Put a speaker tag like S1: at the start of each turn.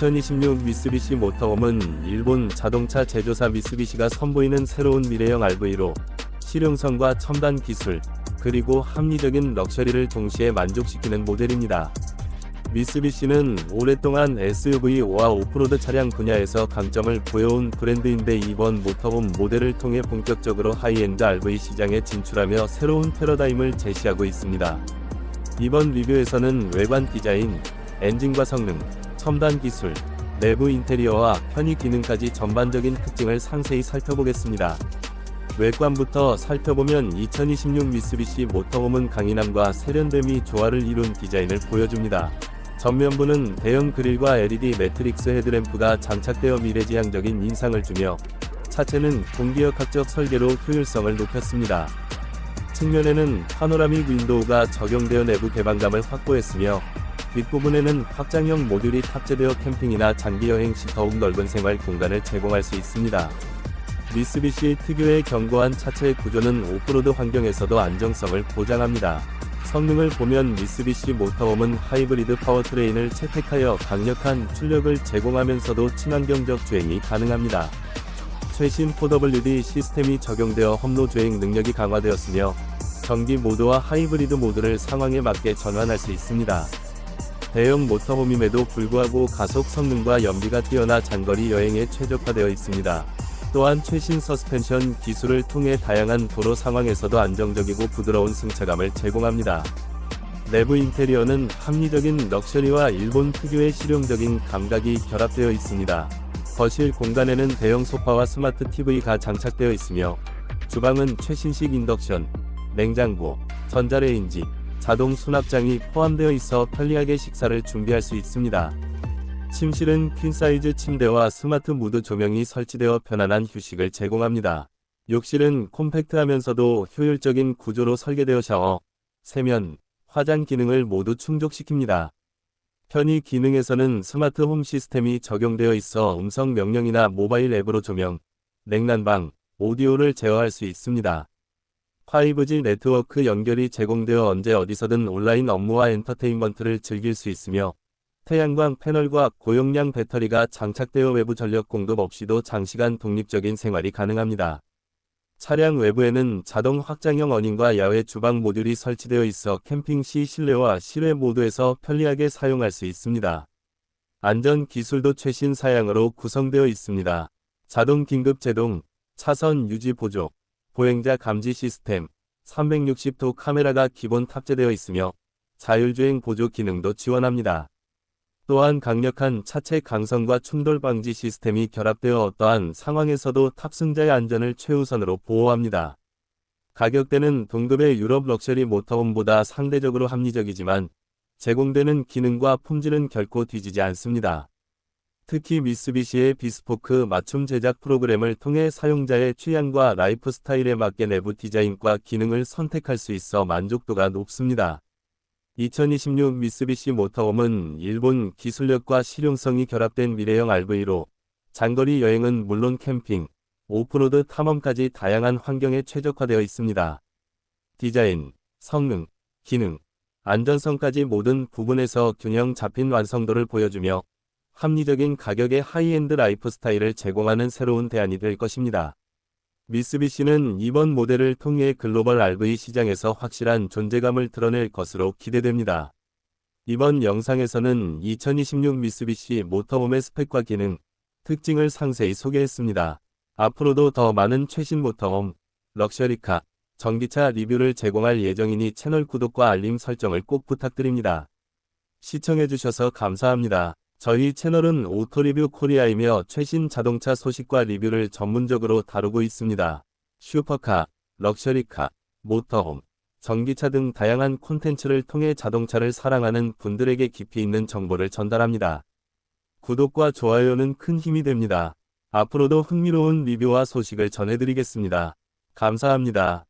S1: 2026 미쓰비시 모터홈은 일본 자동차 제조사 미쓰비시가 선보이는 새로운 미래형 RV로 실용성과 첨단 기술, 그리고 합리적인 럭셔리를 동시에 만족시키는 모델입니다. 미쓰비시는 오랫동안 SUV와 오프로드 차량 분야에서 강점을 보여온 브랜드인데 이번 모터홈 모델을 통해 본격적으로 하이엔드 RV 시장에 진출하며 새로운 패러다임을 제시하고 있습니다. 이번 리뷰에서는 외관 디자인, 엔진과 성능, 첨단 기술, 내부 인테리어와 편의 기능까지 전반적인 특징을 상세히 살펴보겠습니다. 외관부터 살펴보면 2026 미쓰비시 모터홈은 강인함과 세련됨이 조화를 이룬 디자인을 보여줍니다. 전면부는 대형 그릴과 LED 매트릭스 헤드램프가 장착되어 미래지향적인 인상을 주며 차체는 공기역학적 설계로 효율성을 높였습니다. 측면에는 파노라믹 윈도우가 적용되어 내부 개방감을 확보했으며 뒷부분에는 확장형 모듈이 탑재되어 캠핑이나 장기 여행 시 더욱 넓은 생활 공간을 제공할 수 있습니다. 미쓰비시 특유의 견고한 차체 구조는 오프로드 환경에서도 안정성을 보장합니다. 성능을 보면 미쓰비시 모터홈은 하이브리드 파워트레인을 채택하여 강력한 출력을 제공하면서도 친환경적 주행이 가능합니다. 최신 4WD 시스템이 적용되어 험로 주행 능력이 강화되었으며 전기 모드와 하이브리드 모드를 상황에 맞게 전환할 수 있습니다. 대형 모터홈임에도 불구하고 가속 성능과 연비가 뛰어나 장거리 여행에 최적화되어 있습니다. 또한 최신 서스펜션 기술을 통해 다양한 도로 상황에서도 안정적이고 부드러운 승차감을 제공합니다. 내부 인테리어는 합리적인 럭셔리와 일본 특유의 실용적인 감각이 결합되어 있습니다. 거실 공간에는 대형 소파와 스마트 TV가 장착되어 있으며 주방은 최신식 인덕션, 냉장고, 전자레인지, 자동 수납장이 포함되어 있어 편리하게 식사를 준비할 수 있습니다. 침실은 퀸사이즈 침대와 스마트 무드 조명이 설치되어 편안한 휴식을 제공합니다. 욕실은 콤팩트하면서도 효율적인 구조로 설계되어 샤워, 세면, 화장 기능을 모두 충족시킵니다. 편의 기능에서는 스마트 홈 시스템이 적용되어 있어 음성 명령이나 모바일 앱으로 조명, 냉난방, 오디오를 제어할 수 있습니다. 5G 네트워크 연결이 제공되어 언제 어디서든 온라인 업무와 엔터테인먼트를 즐길 수 있으며 태양광 패널과 고용량 배터리가 장착되어 외부 전력 공급 없이도 장시간 독립적인 생활이 가능합니다. 차량 외부에는 자동 확장형 어닝과 야외 주방 모듈이 설치되어 있어 캠핑 시 실내와 실외 모두에서 편리하게 사용할 수 있습니다. 안전 기술도 최신 사양으로 구성되어 있습니다. 자동 긴급 제동, 차선 유지 보조, 보행자 감지 시스템, 360도 카메라가 기본 탑재되어 있으며 자율주행 보조 기능도 지원합니다. 또한 강력한 차체 강성과 충돌 방지 시스템이 결합되어 어떠한 상황에서도 탑승자의 안전을 최우선으로 보호합니다. 가격대는 동급의 유럽 럭셔리 모터홈보다 상대적으로 합리적이지만 제공되는 기능과 품질은 결코 뒤지지 않습니다. 특히 미쓰비시의 비스포크 맞춤 제작 프로그램을 통해 사용자의 취향과 라이프 스타일에 맞게 내부 디자인과 기능을 선택할 수 있어 만족도가 높습니다. 2026 미쓰비시 모터홈은 일본 기술력과 실용성이 결합된 미래형 RV로 장거리 여행은 물론 캠핑, 오프로드 탐험까지 다양한 환경에 최적화되어 있습니다. 디자인, 성능, 기능, 안전성까지 모든 부분에서 균형 잡힌 완성도를 보여주며 합리적인 가격의 하이엔드 라이프 스타일을 제공하는 새로운 대안이 될 것입니다. 미쓰비시는 이번 모델을 통해 글로벌 RV 시장에서 확실한 존재감을 드러낼 것으로 기대됩니다. 이번 영상에서는 2026 미쓰비시 모터홈의 스펙과 기능, 특징을 상세히 소개했습니다. 앞으로도 더 많은 최신 모터홈, 럭셔리카, 전기차 리뷰를 제공할 예정이니 채널 구독과 알림 설정을 꼭 부탁드립니다. 시청해주셔서 감사합니다. 저희 채널은 오토리뷰 코리아이며 최신 자동차 소식과 리뷰를 전문적으로 다루고 있습니다. 슈퍼카, 럭셔리카, 모터홈, 전기차 등 다양한 콘텐츠를 통해 자동차를 사랑하는 분들에게 깊이 있는 정보를 전달합니다. 구독과 좋아요는 큰 힘이 됩니다. 앞으로도 흥미로운 리뷰와 소식을 전해드리겠습니다. 감사합니다.